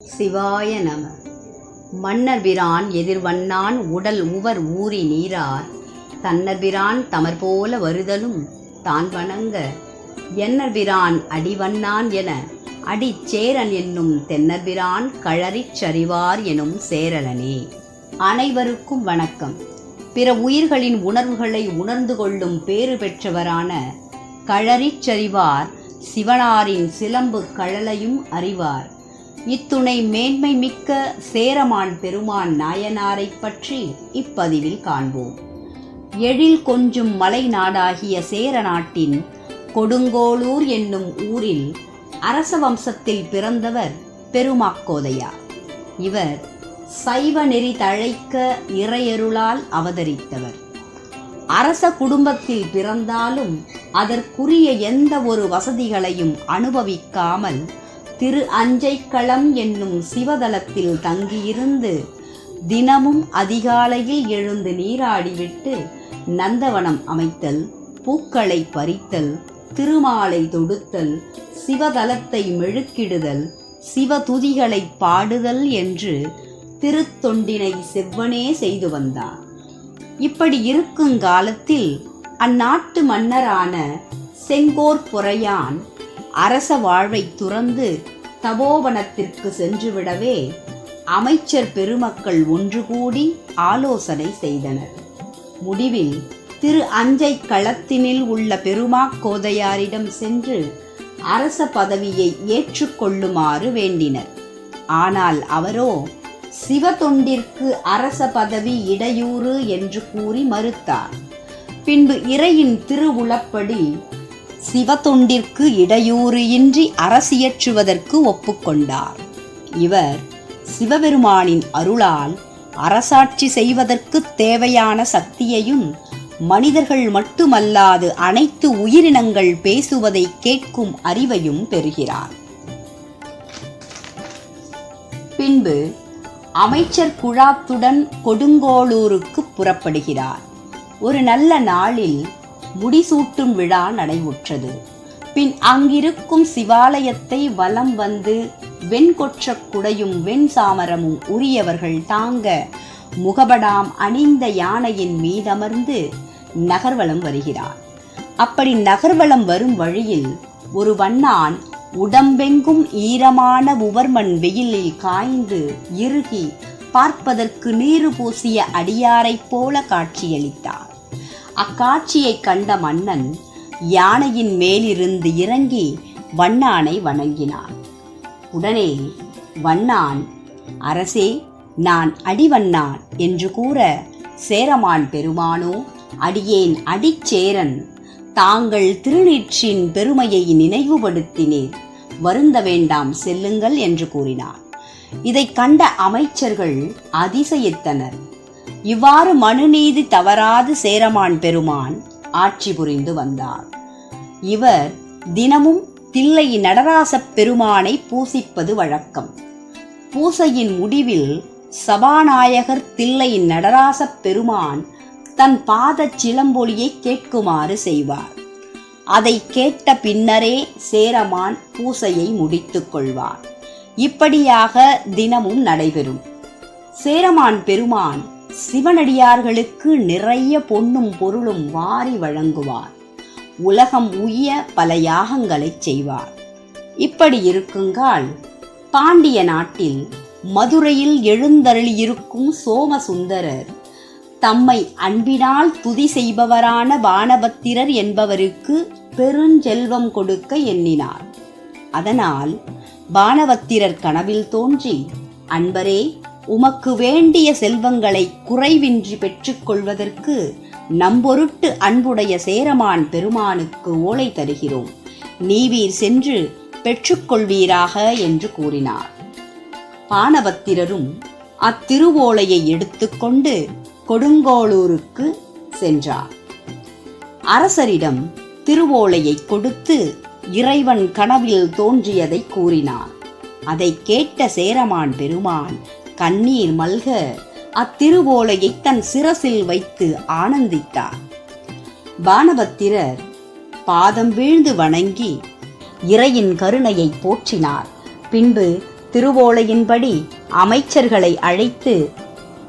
சிவாய நம. மன்னர் பிரான் எதிர்வண்ணான் உடல் உவர் ஊறி நீரார். தன்னர் பிரான் தமர் போல வருதலும் தான் வணங்க. என்னர் பிரான் அடிவண்ணான் என அடிச்சேரன் என்னும் தென்னர் பிரான் கழறிச் சரிவார் எனும் சேரலனே. அனைவருக்கும் வணக்கம். பிற உயிர்களின் உணர்வுகளை உணர்ந்து கொள்ளும் பேறு பெற்றவரான கழறிச் சரிவார் சிவனாரின் சிலம்பு கழலையும் அறிவார். இத்துணை மேன்மை மிக்க சேரமான் பெருமான் நாயனாரைப் பற்றி இப்பதிவில் காண்போம். எழில் கொஞ்சும் மலை நாடாகிய சேர நாட்டின் கொடுங்கோளூர் என்னும் ஊரில் அரச வம்சத்தில் பிறந்தவர் பெருமாக்கோதையா இவர் சைவ நெறி தழைக்க இறையருளால் அவதரித்தவர். அரச குடும்பத்தில் பிறந்தாலும் அதற்குரிய எந்த ஒரு வசதிகளையும் அனுபவிக்காமல் திரு அஞ்சைக்களம் என்னும் சிவதலத்தில் தங்கியிருந்து தினமும் அதிகாலையில் எழுந்து நீராடிவிட்டு நந்தவனம் அமைத்தல் பூக்களை பறித்தல் திருமாலை தொடுத்தல் சிவதலத்தை மெழுக்கிடுதல் சிவதுதிகளை பாடுதல் என்று திருத்தொண்டினை செவ்வனே செய்து வந்தார் இப்படி இருக்கும் காலத்தில் அந்நாட்டு மன்னரான செங்கோர் பொறையான் அரச வாழ்வை துறந்து தபோவனத்திற்கு சென்றுவிடவே அமைச்சர் பெருமக்கள் ஒன்று கூடி ஆலோசனை செய்தனர். முடிவில் திரு அஞ்சை களத்தினில் உள்ள பெருமாக்கோதையாரிடம் சென்று அரச பதவியை ஏற்றுக்கொள்ளுமாறு வேண்டினர். ஆனால் அவரோ சிவத்தொண்டிற்கு அரச பதவி இடையூறு என்று கூறி மறுத்தார். பின்பு இறையின் திருவுளப்படி சிவத்தொண்டிற்கு இடையூறு இன்றி அரசியற்றுவதற்கு ஒப்புக்கொண்டார். இவர் சிவபெருமானின் அருளால் அரசாட்சி செய்வதற்கு தேவையான சக்தியையும் மனிதர்கள் மட்டுமல்லாது அனைத்து உயிரினங்கள் பேசுவதை கேட்கும் அறிவையும் பெறுகிறார். பின்பு அமைச்சர் குழாத்துடன் கொடுங்கோளூருக்கு புறப்படுகிறார். ஒரு நல்ல நாளில் முடிசூட்டும் விழா நடைபெற்றது பின் அங்கிருக்கும் சிவாலயத்தை வலம் வந்து வெண்கொற்ற குடையும் வெண் சாமரமும் உரியவர்கள் தாங்க முகபடாம் அணிந்த யானையின் மீதமர்ந்து நகர்வலம் வருகிறார். அப்படி நகர்வலம் வரும் வழியில் ஒரு வண்ணான் உடம்பெங்கும் ஈரமான உவர்மண் வெயிலில் காய்ந்து இறுகி பார்ப்பதற்கு நீரு பூசிய அடியாரைப் போல காட்சியளித்தார். அக்காட்சியை கண்ட மன்னன் யானையின் மேலிருந்து இறங்கி வண்ணானை வணங்கினான். உடனே வண்ணான் அரசே நான் அடிவண்ணான் என்று கூற சேரமான் பெருமானோ அடியேன் அடிச்சேரன் தாங்கள் திருநீற்றின் பெருமையை நினைவுபடுத்தினேன் வருந்த வேண்டாம் செல்லுங்கள் என்று கூறினார் இதை கண்ட அமைச்சர்கள் அதிசயித்தனர். இவ்வாறு மனுநீதி தவறாது சேரமான் பெருமான் ஆட்சி புரிந்து வந்தார். இவர் தினமும் தில்லை நடராசப் பெருமானை பூசிப்பது வழக்கம். பூசையின் முடிவில் சபாநாயகர் தில்லை நடராசப் பெருமான் தன் பாதச் சிலம்பொலியை கேட்குமாறு செய்வார். அதை கேட்ட பின்னரே சேரமான் பூசையை முடித்துக் கொள்வார். இப்படியாக தினமும் நடைபெறும். சேரமான் பெருமான் சிவனடியார்களுக்கு நிறைய பொன்னும் பொருளும் வாரி வழங்குவார். உலகம் உய்ய பல யாகங்களைச் செய்வார். இப்படி இருக்குங்கால் பாண்டிய நாட்டில் மதுரையில் எழுந்தருளியிருக்கும் சோமசுந்தரர் தம்மை அன்பினால் துதி செய்பவரான பானபத்திரர் என்பவருக்கு பெருஞ்செல்வம் கொடுக்க எண்ணினார். அதனால் பானபத்திரர் கனவில் தோன்றி அன்பரே உமக்கு வேண்டிய செல்வங்களை குறைவின்றி பெற்றுக்கொள்வதற்கு நம்பொருட்டு அன்புடைய சேரமான் பெருமானுக்கு ஓலை தருகிறோம். நீவீர் சென்று பெற்றுக்கொள்வீராக என்று கூறினார். பானபத்திரரும் அத்திருவோலையை எடுத்துக்கொண்டு கொடுங்கோளூருக்கு சென்றார். அரசரிடம் திருவோலையை கொடுத்து இறைவன் கனவில் தோன்றியதை கூறினார். அதை கேட்ட சேரமான் பெருமான் கண்ணீர் மல்க அத்திருவோலையை தன் சிரசில் வைத்து ஆனந்தித்தார். பானபத்திரர் பாதம் வீழ்ந்து வணங்கி இறையின் கருணையை போற்றினார். பின்பு திருவோலையின்படி அமைச்சர்களை அழைத்து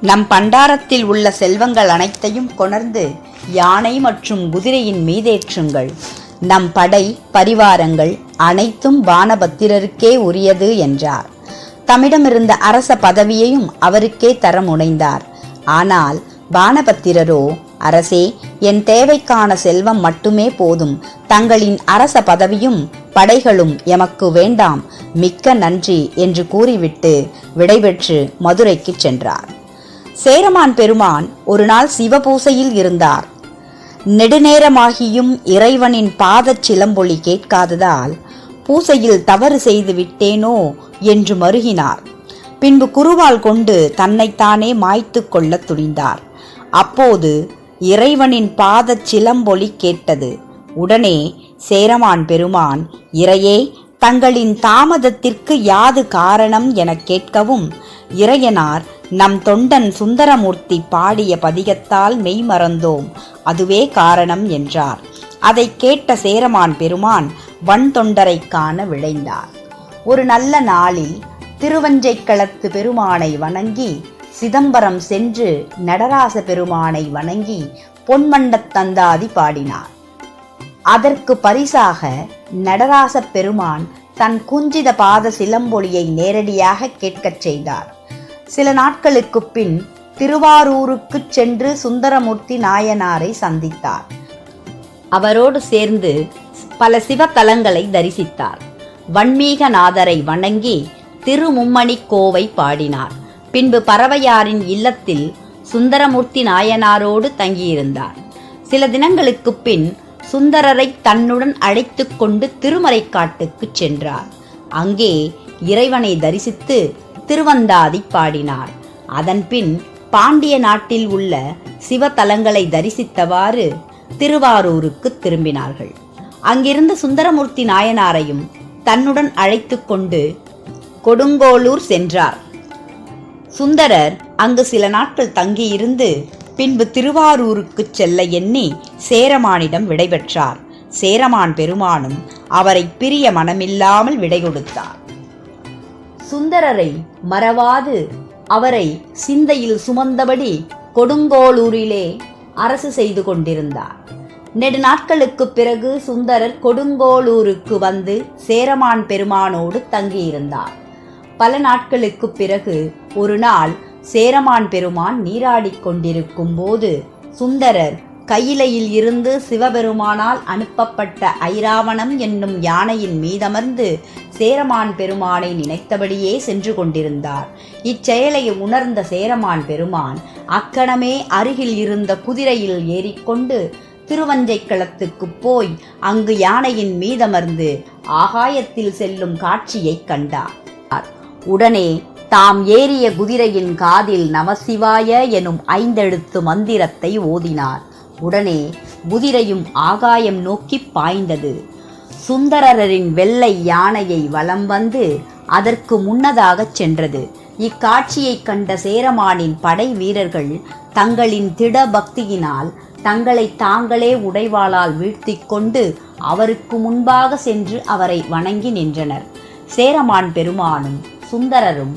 நம் பண்டாரத்தில் உள்ள செல்வங்கள் அனைத்தையும் கொணர்ந்து யானை மற்றும் குதிரையின் மீதேற்றுங்கள். நம் படை பரிவாரங்கள் அனைத்தும் வானபத்திரருக்கே உரியது என்றார். தம்மிடமிருந்த அரச பதவியையும் அவருக்கே தர முனைந்தார். ஆனால் வானபத்திரரோ அரசே என் தேவைக்கான செல்வம் மட்டுமே போதும். தங்களின் அரச பதவியும் படைகளும் எமக்கு வேண்டாம். மிக்க நன்றி என்று கூறிவிட்டு விடைபெற்று மதுரைக்குச் சென்றார். சேரமான் பெருமான் ஒரு நாள் சிவபூசையில் இருந்தார். நெடுநேரமாகியும் இறைவனின் பாதச் சிலம்பொலி கேட்காததால் பூசையில் தவறு செய்து விட்டேனோ என்று மருகினார். பின்பு குருவால் கொண்டு தன்னைத்தானே மாய்த்து கொள்ளத் துணிந்தார். அப்போது இறைவனின் பாதச் சிலம்பொலி கேட்டது. உடனே சேரமான் பெருமான் இறையே தங்களின் தாமதத்திற்கு யாது காரணம் எனக் கேட்கவும் இறையனார் நம் தொண்டன் சுந்தரமூர்த்தி பாடிய பதிகத்தால் மெய்மறந்தோம். அதுவே காரணம் என்றார். அதைக் கேட்ட சேரமான் பெருமான் வன்தொண்டரைக் காண விழைந்தார். ஒரு நல்ல நாளில் திருவஞ்சைக்களத்து பெருமானை வணங்கி சிதம்பரம் சென்று நடராச பெருமானை வணங்கி பொன்மண்டத் தந்தாதி பாடினார். அதற்கு பரிசாக நடராச பெருமான் தன் குஞ்சித பாத சிலம்பொலியை நேரடியாக கேட்கச் செய்தார். சில நாட்களுக்குப் பின் திருவாரூருக்குச் சென்று சுந்தரமூர்த்தி நாயனாரை சந்தித்தார். அவரோடு சேர்ந்து பல சிவத்தலங்களை தரிசித்தார். வன்மீகநாதரை வணங்கி திருமும்மணி கோவை பாடினார். பின்பு பறவையாரின் இல்லத்தில் சுந்தரமூர்த்தி நாயனாரோடு தங்கியிருந்தார். சில தினங்களுக்குப் பின் சுந்தரரை தன்னுடன் அழைத்துக் கொண்டு திருமறைக்காட்டுக்குச் சென்றார். அங்கே இறைவனை தரிசித்து திருவந்தாதி பாடினார். அதன்பின் பாண்டிய நாட்டில் உள்ள சிவத்தலங்களை தரிசித்தவாறு திருவாரூருக்கு திரும்பினார்கள். அங்கிருந்த சுந்தரமூர்த்தி நாயனாரையும் தன்னுடன் அழைத்து கொண்டு கொடுங்கோளூர் சென்றார். சுந்தரர் அங்கு சில நாட்கள் தங்கியிருந்து பின்பு திருவாரூருக்குச் செல்ல எண்ணி சேரமானிடம் விடைபெற்றார். சேரமான் பெருமானும் அவரை பிரிய மனமில்லாமல் விடை கொடுத்தார் சுந்தரரை மறவாது அவரை சிந்தையில் சுமந்தபடி கொடுங்கோளூரிலே அரசு செய்து கொண்டிருந்தார். நெடுநாட்களுக்கு பிறகு சுந்தரர் கொடுங்கோளூருக்கு வந்து சேரமான் பெருமானோடு தங்கியிருந்தார். பல நாட்களுக்குப் பிறகு ஒரு நாள் சேரமான் பெருமான் நீராடிக் கொண்டிருக்கும் போது சுந்தரர் கையிலையில் இருந்து சிவபெருமானால் அனுப்பப்பட்ட ஐராவணம் என்னும் யானையின் மீதமர்ந்து சேரமான் பெருமானை நினைத்தபடியே சென்று கொண்டிருந்தார். இச்செயலை உணர்ந்த சேரமான் பெருமான் அக்கணமே அருகில் இருந்த குதிரையில் ஏறிக்கொண்டு திருவஞ்சைக்களத்துக்குப் போய் அங்கு யானையின் மீதமர்ந்து ஆகாயத்தில் செல்லும் காட்சியைக் கண்டார். உடனே தாம் ஏறிய குதிரையின் காதில் நமசிவாய எனும் ஐந்தெழுத்து மந்திரத்தை ஓதினார். உடனே குதிரையும் ஆகாயம் நோக்கிப் பாய்ந்தது. சுந்தரரின் வெள்ளை யானையை வலம் வந்து அதற்கு முன்னதாகச் சென்றது. இக்காட்சியைக் கண்ட சேரமானின் படை வீரர்கள் தங்களின் திட பக்தியினால் தங்களை தாங்களே உடைவாளால் வீழ்த்திக்கொண்டு அவருக்கு முன்பாக சென்று அவரை வணங்கி நின்றனர். சேரமான் பெருமானும் சுந்தரரும்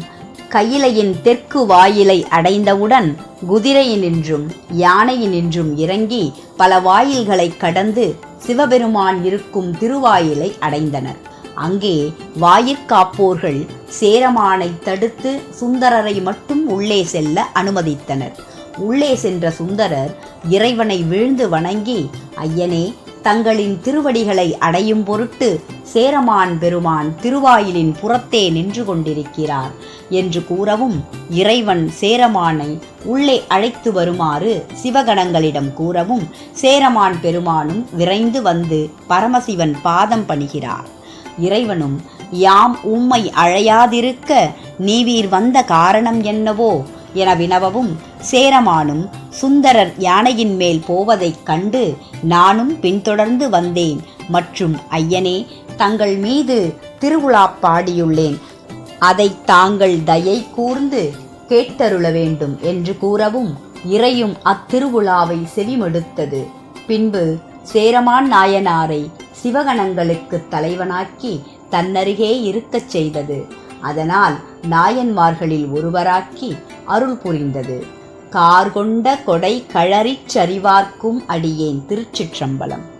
கையிலையின் தெற்கு வாயிலை அடைந்தவுடன் குதிரையினின்றும் யானையினின்றும் இறங்கி பல வாயில்களைக் கடந்து சிவபெருமான் இருக்கும் திருவாயிலை அடைந்தனர். அங்கே வாயிற்காப்போர்கள் சேரமானை தடுத்து சுந்தரரை மட்டும் உள்ளே செல்ல அனுமதித்தனர். உள்ளே சென்ற சுந்தரர் இறைவனை வீழ்ந்து வணங்கி ஐயனே தங்களின் திருவடிகளை அடையும் பொருட்டு சேரமான் பெருமான் திருவாயிலின் புறத்தே நின்று கொண்டிருக்கிறார் என்று கூறவும் இறைவன் சேரமானை உள்ளே அழைத்து வருமாறு சிவகணங்களிடம் கூறவும் சேரமான் பெருமானும் விரைந்து வந்து பரமசிவன் பாதம் பணிகிறார். இறைவனும் யாம் உம்மை அழையாதிருக்க நீவீர் வந்த காரணம் என்னவோ? என வினவவும் சேரமானும் சுந்தரர் யானையின் மேல் போவதைக் கண்டு நானும் பின்தொடர்ந்து வந்தேன். மற்றும் ஐயனே தங்கள் மீது திருவிழா பாடியுள்ளேன். அதை தாங்கள் தயை கூர்ந்து கேட்டருள வேண்டும் என்று கூறவும் இறையும் அத்திருவிழாவை செவிமடுத்தது. பின்பு சேரமான் நாயனாரை சிவகணங்களுக்கு தலைவனாக்கி தன்னருகே இருக்கச் செய்தது. அதனால் நாயன்மார்களில் ஒருவராக்கி அருள் புரிந்தது. கார்கொண்ட கொடை கழறிச் சரிவார்க்கும் அடியேன் திருச்சிற்றம்பலம்.